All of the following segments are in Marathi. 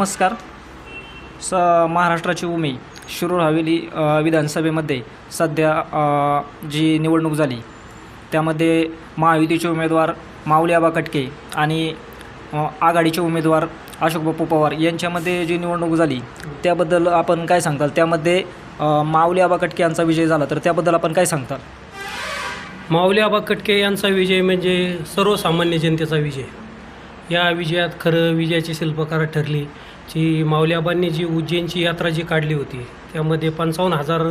नमस्कार. स महाराष्ट्राची उमे शिरूर हवेली विधानसभेमध्ये सध्या जी निवडणूक झाली त्यामध्ये महायुतीचे उमेदवार माऊली आबा कटके आणि आघाडीचे उमेदवार अशोक बापू पवार यांच्यामध्ये जी निवडणूक झाली त्याबद्दल आपण काय सांगताल? त्यामध्ये माऊली आबा कटके यांचा विजय झाला तर त्याबद्दल आपण काय सांगताल? माऊली आबा कटके यांचा विजय म्हणजे सर्वसामान्य जनतेचा विजय. या विजयात खरं विजयाची शिल्पकार ठरली. जी माऊल्याबांनी जी उज्जैनची यात्रा जी काढली होती त्यामध्ये पंचावन्न हजार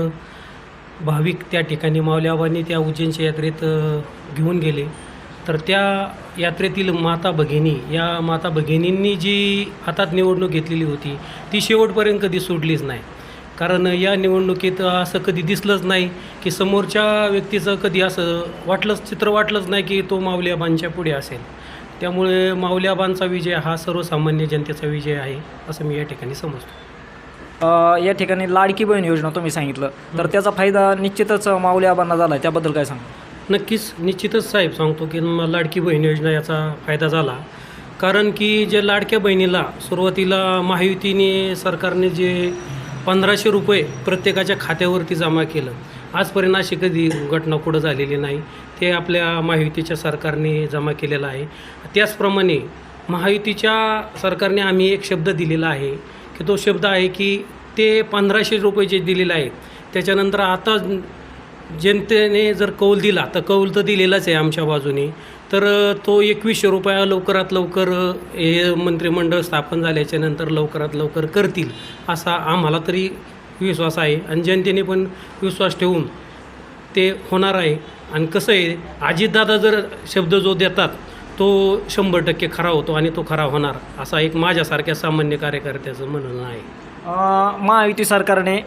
भाविक त्या ठिकाणी माऊल्याबांनी त्या उज्जैनच्या यात्रेत घेऊन गेले. तर त्या यात्रेतील माता भगिनी या माता भगिनींनी जी हातात निवडणूक घेतलेली होती ती शेवटपर्यंत कधी सोडलीच नाही. कारण या निवडणुकीत असं कधी दिसलंच नाही की समोरच्या व्यक्तीचं कधी असं वाटलंच चित्र वाटलंच नाही की तो माऊलीआबांच्या पुढे असेल. त्यामुळे माऊलीआबांचा विजय हा सर्वसामान्य जनतेचा विजय आहे असं मी या ठिकाणी समजतो. अ, या ठिकाणी लाडकी बहीण योजना तुम्ही सांगितलं. तर त्याचा फायदा निश्चितच माऊली आबांना झाला आहे त्याबद्दल काय सांगा? नक्कीच निश्चितच साहेब सांगतो की म- लाडकी बहीण योजना याचा फायदा झाला. कारण की जे लाडक्या बहिणीला सुरुवातीला महायुतीने सरकारने जे पंधराशे रुपये प्रत्येकाच्या खात्यावरती जमा केलं आजपर्यंत अशी कधी घटना कुठं झालेली नाही ते आपल्या महायुतीच्या सरकारने जमा केलेलं आहे. त्याचप्रमाणे महायुतीच्या सरकारने आम्ही एक शब्द दिलेला आहे की तो शब्द आहे की ते पंधराशे रुपये जे दिलेले आहेत त्याच्यानंतर आता जनतेने जर कौल दिला तर कौल तर दिलेलाच आहे आमच्या बाजूने तर तो एकवीसशे रुपया लवकरात लवकर हे मंत्रिमंडळ स्थापन झाल्याच्यानंतर लवकरात लवकर करतील असा आम्हाला तरी विश्वास आहे आणि जनतेने पण विश्वास ठेवून ते होणार आहे. आणि कसं आहे अजितदादा जर शब्द जो देतात तो शंभर टक्के खरा होतो आणि तो खरा होणार असा एक माझ्यासारख्या सामान्य कार्यकर्त्याचं म्हणणं आहे. महायुती सरकारने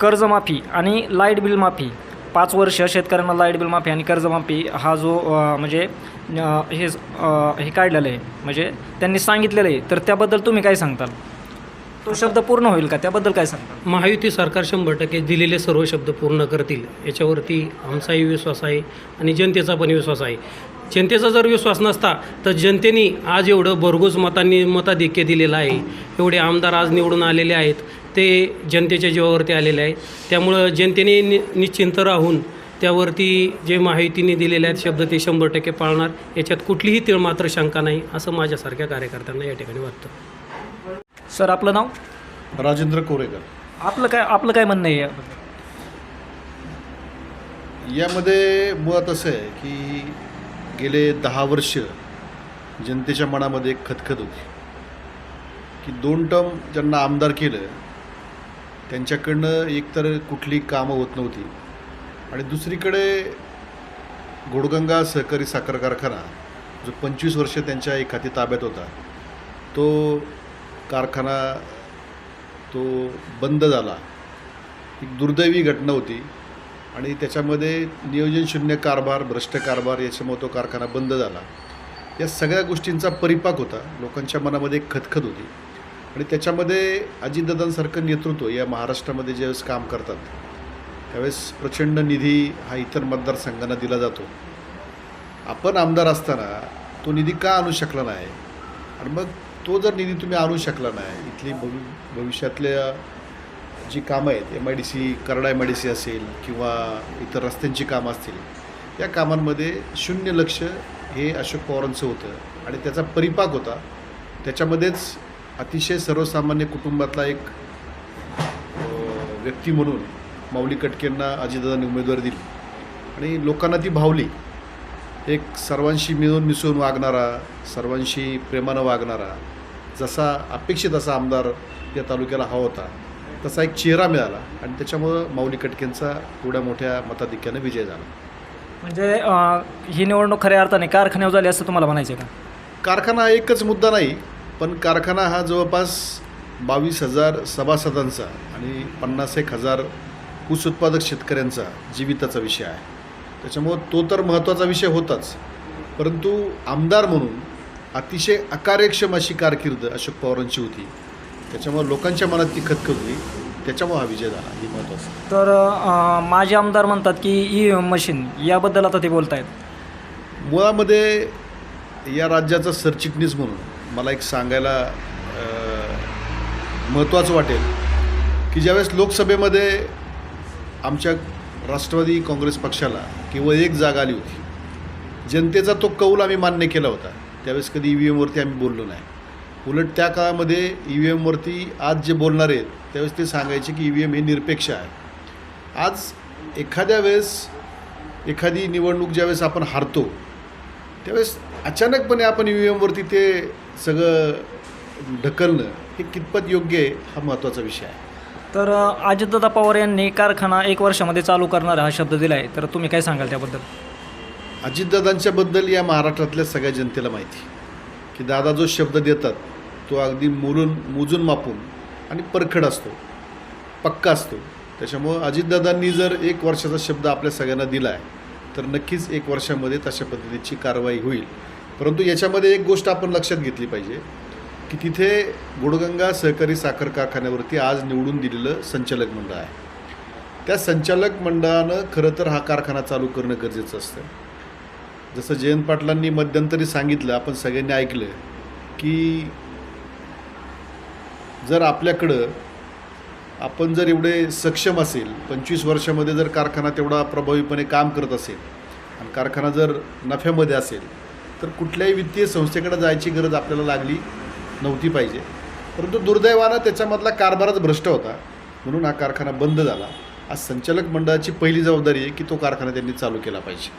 कर्जमाफी आणि लाइट बिल माफी पाच वर्ष शेतकऱ्यांना लाइट बिल माफी आणि कर्जमाफी हा जो म्हणजे हे हे काढलेलं आहे. म्हणजे त्यांनी सांगितलेलं आहे. तर त्याबद्दल तुम्ही काय सांगताल? तो शब्द पूर्ण होईल का? त्याबद्दल काय सांगताल महायुती सरकार शंभर टक्के दिलेले सर्व शब्द पूर्ण करतील. याच्यावरती आमचाही विश्वास आहे आणि जनतेचा पण विश्वास आहे. जनतेचा जर विश्वास नसता तर जनतेने आज एवढं भरघोस मतांनी मताधिक्य दिलेलं आहे. एवढे आमदार आज निवडून आलेले आहेत. ते जनतेच्या जीवावरती आलेले आहेत. त्यामुळं जनतेने नि निश्चिंत राहून त्यावरती जे माहितीने दिलेले आहेत शब्द ते शंभर टक्के पाळणार. याच्यात कुठलीही तीळ मात्र शंका नाही असं माझ्यासारख्या कार्यकर्त्यांना या ठिकाणी वाटतं. सर आपलं नाव? राजेंद्र कोरेकर. आपलं काय आपलं काय म्हणणं आहे याबद्दल? यामध्ये मुळात असं आहे की गेले दहा वर्ष जनतेच्या मनामध्ये एक खतखत होती. की दोन टर्म ज्यांना आमदार केलं त्यांच्याकडनं एकतर कुठली कामं होत नव्हती. आणि दुसरीकडे घोडगंगा सहकारी साखर कारखाना जो पंचवीस वर्ष त्यांच्या एखादी ताब्यात होता तो कारखाना तो बंद झाला. एक दुर्दैवी घटना होती. आणि त्याच्यामध्ये नियोजनशून्य कारभार भ्रष्ट कारभार याच्यामुळे तो कारखाना बंद झाला. या सगळ्या गोष्टींचा परिपाक होता. लोकांच्या मनामध्ये एक खतखत होती. आणि त्याच्यामध्ये अजितदादांसारखं नेतृत्व या महाराष्ट्रामध्ये ज्यावेळेस काम करतात त्यावेळेस प्रचंड निधी हा इतर मतदारसंघांना दिला जातो. आपण आमदार असताना तो निधी का आणू शकला नाही? आणि मग तो जर निधी तुम्ही आणू शकला नाही इथली भवि भविष्यातल्या जी कामं आहेत एम आय डी सी करडा एम आय डी सी असेल किंवा इतर रस्त्यांची कामं असतील या कामांमध्ये शून्य लक्ष हे अशोक पवारांचं होतं आणि त्याचा परिपाक होता. त्याच्यामध्येच अतिशय सर्वसामान्य कुटुंबातला एक व्यक्ती म्हणून माऊली कटकेंना अजितदादांनी उमेदवारी दिली. आणि लोकांना ती भावली. एक सर्वांशी मिळून मिसळून वागणारा सर्वांशी प्रेमानं वागणारा जसा अपेक्षित असा आमदार या तालुक्याला हवा होता तसा एक चेहरा मिळाला आणि त्याच्यामुळं माऊली कटकेंचा एवढ्या मोठ्या मताधिक्यानं विजय झाला. म्हणजे ही निवडणूक खऱ्या अर्थाने कारखान्यावर झाली असं तुम्हाला म्हणायचं का? कारखाना एकच मुद्दा नाही पण कारखाना हा जवळपास बावीस हजार सभासदांचा आणि पन्नास एक हजार ऊस उत्पादक शेतकऱ्यांचा जीविताचा विषय आहे. त्याच्यामुळं तो तर महत्त्वाचा विषय होताच. परंतु आमदार म्हणून अतिशय अकार्यक्षम अशी कारकीर्द अशोक पवारांची होती. त्याच्यामुळं लोकांच्या मनात ती खतखत होती. त्याच्यामुळं हा विजय झाला. ही महत्त्वाचं तर अ, माजी आमदार म्हणतात की ई मशीन याबद्दल आता ते बोलत आहेत मुळामध्ये या राज्याचा सरचिटणीस म्हणून मला एक सांगायला अ, महत्त्वाचं वाटेल की ज्यावेळेस लोकसभेमध्ये आमच्या राष्ट्रवादी काँग्रेस पक्षाला केवळ एक जागा आली होती. जनतेचा तो कौल आम्ही मान्य केला होता. त्यावेळेस कधी ई व्ही एमवरती आम्ही बोललो नाही. उलट त्या काळामध्ये ई व्ही एमवरती आज जे बोलणार आहेत त्यावेळेस ते सांगायचे की ई व्ही एम हे निरपेक्ष आहे. आज एखाद्या वेळेस एखादी निवडणूक ज्यावेळेस आपण हारतो त्यावेळेस अचानकपणे आपण ई व्ही एमवरती ते सगळं ढकलणं हे कितपत योग्य आहे हा महत्त्वाचा विषय आहे. तर अजितदादा पवार यांनी कारखाना एक वर्षामध्ये चालू करणार हा शब्द दिला आहे तर तुम्ही काय सांगाल त्याबद्दल? अजितदादांच्याबद्दल या महाराष्ट्रातल्या सगळ्या जनतेला माहिती. की दादा जो शब्द देतात तो अगदी मुरून मोजून मापून आणि परखड असतो. पक्का असतो. त्याच्यामुळं अजितदादांनी जर एक वर्षाचा शब्द आपल्या सगळ्यांना दिला आहे तर नक्कीच एक वर्षामध्ये तशा पद्धतीची कारवाई होईल. परंतु याच्यामध्ये एक गोष्ट आपण लक्षात घेतली पाहिजे. की तिथे गुडगंगा सहकारी साखर कारखान्यावरती आज निवडून दिलेलं संचालक मंडळ आहे. त्या संचालक मंडळानं खरं तर हा कारखाना चालू करणं गरजेचं असतं. जसं जयंत पाटलांनी मध्यंतरी सांगितलं आपण सगळ्यांनी ऐकलं की जर आपल्याकडं आपण जर एवढे सक्षम असेल पंचवीस वर्षामध्ये जर कारखाना तेवढा प्रभावीपणे काम करत असेल आणि कारखाना जर नफ्यामध्ये असेल तर कुठल्याही वित्तीय संस्थेकडे जायची गरज आपल्याला लागली नव्हती पाहिजे. परंतु दुर्दैवानं त्याच्यामधला कारभारच भ्रष्ट होता. म्हणून हा कारखाना बंद झाला. आज संचालक मंडळाची पहिली जबाबदारी आहे की तो कारखाना त्यांनी चालू केला पाहिजे.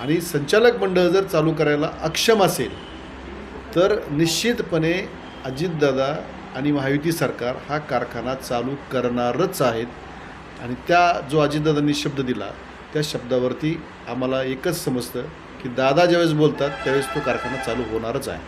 आणि संचालक मंडळ जर चालू करायला अक्षम असेल तर निश्चितपणे अजितदादा आणि महायुती सरकार हा कारखाना चालू करणारच आहेत. आणि त्या जो अजितदादांनी शब्द दिला त्या शब्दावरती आम्हाला एकच समजतं की दादा ज्यावेळेस बोलतात त्यावेळेस तो कारखाना चालू होणारच आहे.